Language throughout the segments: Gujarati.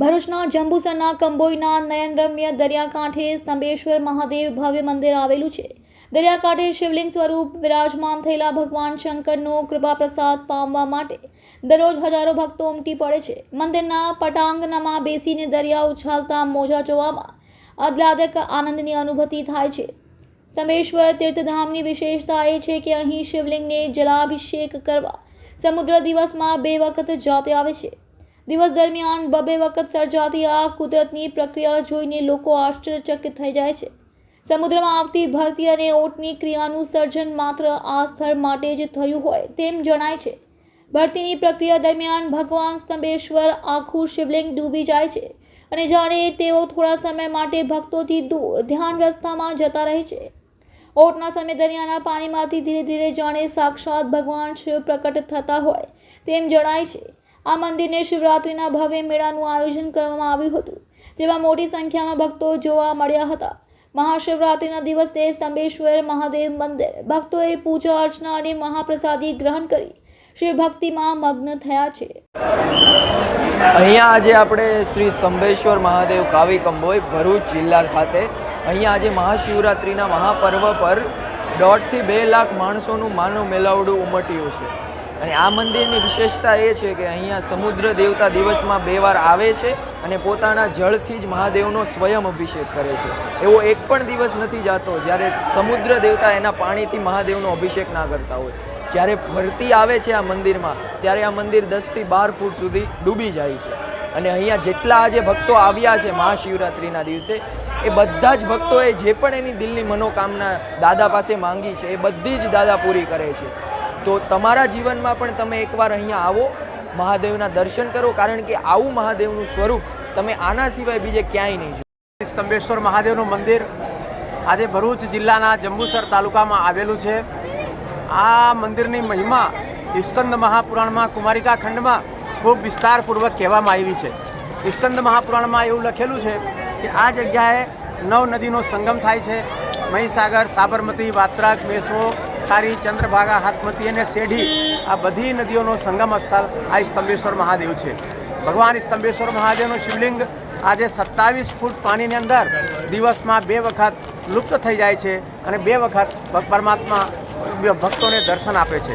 ભરૂચના જંબુસરના કંબોઈના નયનરમ્ય દરિયાકાંઠે સ્તંભેશ્વર મહાદેવ ભવ્ય મંદિર આવેલું છે. દરિયાકાંઠે શિવલિંગ સ્વરૂપ વિરાજમાન થયેલા ભગવાન શંકરનો કૃપા પ્રસાદ પામવા માટે દરરોજ હજારો ભક્તો ઉમટી પડે છે. મંદિરના પટાંગણમાં બેસીને દરિયા ઉછાલતા મોજા જોવામાં આહ્લાદક આનંદની અનુભૂતિ થાય છે. સંમેશ્વર તીર્થધામની વિશેષતા એ છે કે અહીં શિવલિંગને જલાભિષેક કરવા સમુદ્ર દિવસમાં બે વખત જાતે આવે છે. દિવસ દરમિયાન બબે વખત સર્જાતી આ કુદરતની પ્રક્રિયા જોઈને લોકો આશ્ચર્યચકિત થઈ જાય છે. સમુદ્રમાં આવતી ભરતી અને ઓટની ક્રિયાનું સર્જન માત્ર આ સ્થળ માટે જ થયું હોય તેમ જણાય છે. ભરતીની પ્રક્રિયા દરમિયાન ભગવાન સ્તંભેશ્વર આખું શિવલિંગ ડૂબી જાય છે અને જાણે તેઓ થોડા સમય માટે ભક્તોથી દૂર ધ્યાન રસ્તામાં જતા રહે છે. ઓટના સમય દરિયાના પાણીમાંથી ધીરે ધીરે જાણે સાક્ષાત ભગવાન શિવ પ્રકટ થતા હોય તેમ જણાય છે. આ મંદિરને શિવરાત્રિના ભવ્ય મેળાનું આયોજન કરવામાં આવ્યું હતું, જેમાં મોટી સંખ્યામાં ભક્તો જોવા મળ્યા હતા. મહાશિવરાત્રિના દિવસે સ્તંભેશ્વર મહાદેવ મંદિર, ભક્તોએ પૂજા અર્ચના અને મહાપ્રસાદી ગ્રહણ કરી શિવ ભક્તિમાં મગ્ન થયા છે. અહીંયા આજે આપણે શ્રી સ્તંભેશ્વર મહાદેવ કાવી કંબોઈ ભરૂચ જિલ્લા ખાતે અહીંયા આજે મહાશિવરાત્રિના મહાપર્વ પર દોઢથી બે લાખ માણસોનું માનવ મેલાવડું ઉમટ્યું છે. અને આ મંદિરની વિશેષતા એ છે કે અહીંયા સમુદ્ર દેવતા દિવસમાં બે વાર આવે છે અને પોતાના જળથી જ મહાદેવનો સ્વયં અભિષેક કરે છે. એવો એક પણ દિવસ નથી જાતો જ્યારે સમુદ્ર દેવતા એના પાણીથી મહાદેવનો અભિષેક ના કરતા હોય. જ્યારે ભરતી આવે છે આ મંદિરમાં, ત્યારે આ મંદિર દસથી બાર ફૂટ સુધી ડૂબી જાય છે. અને અહીંયા જેટલા આજે ભક્તો આવ્યા છે મહાશિવરાત્રિના દિવસે, એ બધા જ ભક્તોએ જે પણ એની દિલની મનોકામના દાદા પાસે માંગી છે, એ બધી જ દાદા પૂરી કરે છે. તો તમારા જીવનમાં પણ તમે એકવાર અહીંયા આવો, મહાદેવના દર્શન કરો, કારણ કે આવું મહાદેવનું સ્વરૂપ તમે આના સિવાય બીજે ક્યાંય નહીં જોશો. સ્તંભેશ્વર મહાદેવનું મંદિર આજે ભરૂચ જિલ્લાના જંબુસર તાલુકામાં આવેલું છે. આ મંદિરની મહિમા ઇસ્કંદ મહાપુરાણમાં કુમારિકા ખંડમાં ખૂબ વિસ્તારપૂર્વક કહેવામાં આવી છે. ઇસ્કંદ મહાપુરાણમાં એવું લખેલું છે કે આ જગ્યાએ નવ નદીનો સંગમ થાય છે. મહીસાગર, સાબરમતી વાત્રાક મેસો ખારી, ચંદ્રભાગા, હાથમતી અને શેઢી આ બધી નદીઓનો સંગમ સ્થળ આ સ્તંભેશ્વર મહાદેવ છે. ભગવાન સ્તંભેશ્વર મહાદેવનું શિવલિંગ આજે સત્તાવીસ ફૂટ પાણીની અંદર દિવસમાં બે વખત લુપ્ત થઈ જાય છે અને બે વખત પરમાત્મા ભક્તોને દર્શન આપે છે.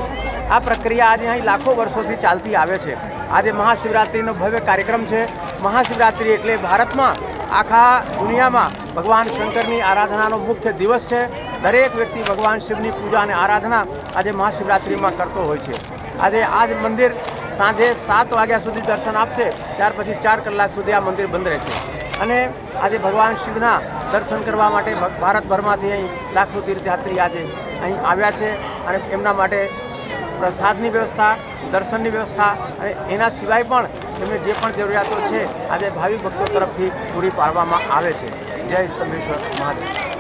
આ પ્રક્રિયા આજે અહીં લાખો વર્ષોથી ચાલતી આવે છે. આજે મહાશિવરાત્રિનો ભવ્ય કાર્યક્રમ છે. મહાશિવરાત્રિ એટલે ભારતમાં આખા દુનિયામાં ભગવાન શંકરની આરાધનાનો મુખ્ય દિવસ છે. દરેક વ્યક્તિ ભગવાન શિવની પૂજા અને આરાધના આજે મહાશિવરાત્રિમાં કરતો હોય છે. આજે આ જ મંદિર સાંજે સાત વાગ્યા સુધી દર્શન આપશે, ત્યાર પછી ચાર કલાક સુધી આ મંદિર બંધ રહેશે. અને આજે ભગવાન શિવના દર્શન કરવા માટે ભારતભરમાંથી અહીં લાખો તીર્થયાત્રી આજે અહીં આવ્યા છે અને એમના માટે પ્રસાદની વ્યવસ્થા, દર્શનની વ્યવસ્થા અને એના સિવાય પણ એમને જે પણ જરૂરિયાતો છે, આજે ભાવિ ભક્તો તરફથી પૂરી પાડવામાં આવે છે. જય સ્તંભેશ્વર મહાદેવ.